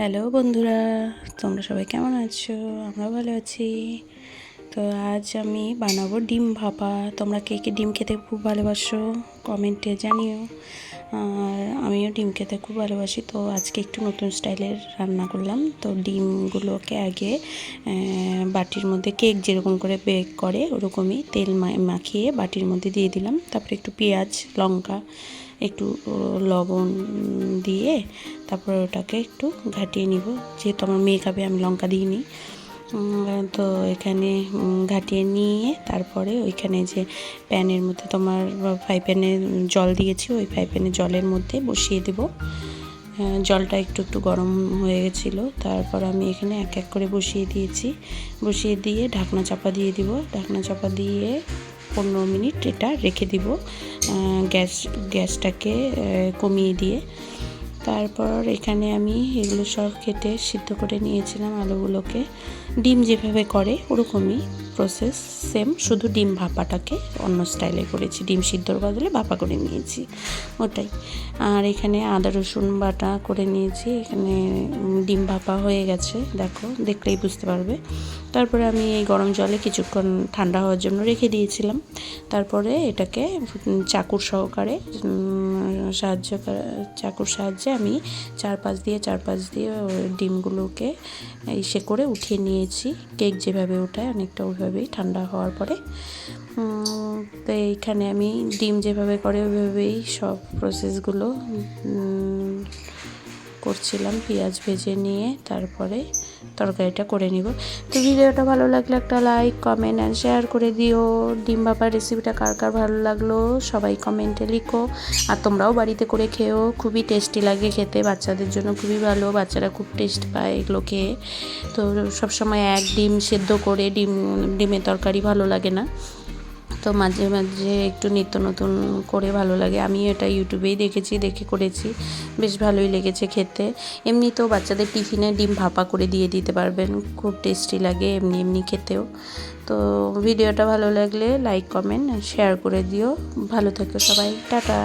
Hello বন্ধুরা, তোমরা সবাই কেমন আছো? আমরা ভালো আছি। তো আজ আমি বানাবো ডিম ভাপা। তোমরা কে কে ডিম খেতে খুব ভালোবাসো, কমেন্টে জানিও। আর আমিও ডিম খেতে খুব ভালোবাসি, তো আজকে একটু নতুন স্টাইলের রান্না করলাম। তো ডিমগুলোকে আগে বাটির মধ্যে কেক যেরকম করে বেক করে, ওরকমই তেল মাখিয়ে বাটির মধ্যে দিয়ে দিলাম। তারপরে একটু পেঁয়াজ, লঙ্কা, একটু লবণ দিয়ে তারপরে ওটাকে একটু ঘাটিয়ে নিব। যেহেতু আমার মেয়ে আমি লঙ্কা দিইনি। তো এখানে ঘাটিয়ে নিয়ে তারপরে ওইখানে যে প্যানের মধ্যে তোমার ফ্রাই প্যানে জল দিয়েছি, ওই ফ্রাই প্যানে জলের মধ্যে বসিয়ে দেব। জলটা একটু একটু গরম হয়ে গেছিল। তারপর আমি এখানে এক এক করে বসিয়ে দিয়েছি। বসিয়ে দিয়ে ঢাকনা চাপা দিয়ে দিব। ঢাকনা চাপা দিয়ে পনেরো মিনিট এটা রেখে দিব। গ্যাস, গ্যাসটাকে কমিয়ে দিয়ে। তারপর এখানে আমি এগুলো সব কেটে সিদ্ধ করে নিয়েছিলাম আলুগুলোকে। ডিম যেভাবে করে ওরকমই প্রসেস সেম শুধু ডিম ভাপাটাকে অন্য স্টাইলে করেছি। ডিম সিদ্ধর বদলে ভাপা করে নিয়েছি, ওটাই। আর এখানে আদা, রসুন বাটা করে নিয়েছি, এখানে ডিম ভাপা হয়ে গেছে, দেখো, দেখলেই বুঝতে পারবে। তারপরে আমি এই গরম জলে কিছুক্ষণ ঠান্ডা হওয়ার জন্য রেখে দিয়েছিলাম। তারপরে এটাকে চাকুর সহকারে সাহায্য করা- চাকুর সাহায্যে আমি চার পাঁচ দিয়ে চার পাঁচ দিয়ে ডিমগুলোকে ইসে করে উঠিয়ে নিয়েছি। কেক যেভাবে ওঠায় অনেকটা ওইভাবেই ঠান্ডা হওয়ার পরে। তো এইখানে আমি ডিম যেভাবে করে, ওইভাবেই সব প্রসেসগুলো করছিলাম, পেঁয়াজ ভেজে নিয়ে তারপরে তরকারিটা করে নিব। তো ভিডিওটা ভালো লাগলে একটা লাইক কমেন্ট অ্যান্ড শেয়ার করে দিও। ডিম ভাপার রেসিপিটা কার কার ভালো লাগল সবাই কমেন্টে লিখো। আর তোমরাও বাড়িতে করে খেও, খুবই টেস্টি লাগে খেতে। বাচ্চাদের জন্য খুবই ভালো, বাচ্চারা খুব টেস্ট পায় এগুলো খেয়ে তো সবসময় এক ডিম সেদ্ধ করে ডিম, ডিমের তরকারি ভালো লাগে না। তো মাঝে মাঝে একটু নিত্য নতুন করে ভালো লাগে। আমি এটা ইউটিউবেই দেখেছি, দেখে করেছি। বেশ ভালোই লেগেছে খেতে। এমনি তো বাচ্চাদের টিফিনে ডিম ভাপা করে দিয়ে দিতে পারবেন। খুব টেস্টি লাগে এমনি এমনি খেতেও। তো ভিডিওটা ভালো লাগলে লাইক, কমেন্ট, শেয়ার করে দিও। ভালো থেকো সবাই। টাটা।